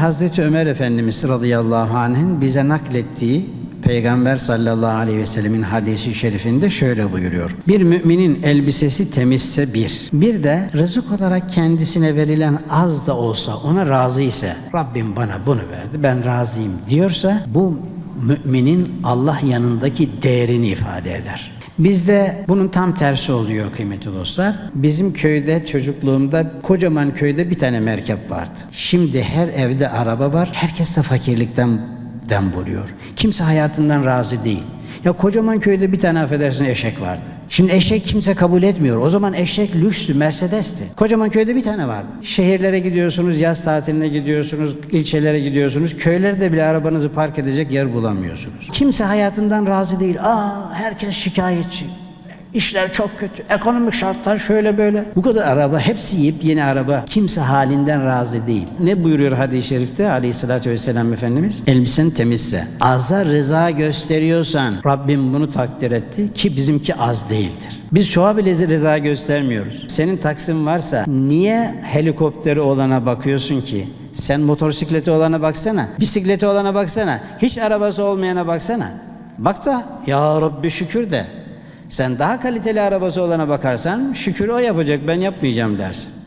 Hazreti Ömer Efendimiz radıyallahu anh'ın bize naklettiği Peygamber sallallahu aleyhi ve sellemin hadisi şerifinde şöyle buyuruyor. Bir müminin elbisesi temizse bir. Bir de rızık olarak kendisine verilen az da olsa ona razı ise Rabbim bana bunu verdi ben razıyım diyorsa bu müminin Allah yanındaki değerini ifade eder. Bizde bunun tam tersi oluyor kıymetli dostlar. Bizim köyde çocukluğumda kocaman köyde bir tane merkep vardı. Şimdi her evde araba var. Herkes de fakirlikten dem vuruyor. Kimse hayatından razı değil. Ya kocaman köyde bir tane affedersin eşek vardı. Şimdi eşek kimse kabul etmiyor. O zaman eşek lükstü, Mercedes'ti. Kocaman köyde bir tane vardı. Şehirlere gidiyorsunuz, yaz tatiline gidiyorsunuz, ilçelere gidiyorsunuz. Köylerde bile arabanızı park edecek yer bulamıyorsunuz. Kimse hayatından razı değil. Aa herkes şikayetçi. İşler çok kötü. Ekonomik şartlar şöyle böyle. Bu kadar araba, hepsi yepyeni araba. Kimse halinden razı değil. Ne buyuruyor hadis-i şerifte aleyhissalatü vesselam Efendimiz? Elbisen temizse, aza rıza gösteriyorsan Rabbim bunu takdir etti ki bizimki az değildir. Biz şoğa bile rıza göstermiyoruz. Senin taksin varsa niye helikopteri olana bakıyorsun ki? Sen motosikleti olana baksana, bisikleti olana baksana, hiç arabası olmayana baksana. Bak da ya Rabbi şükür de. Sen daha kaliteli arabası olana bakarsan şükür o yapacak ben yapmayacağım dersin.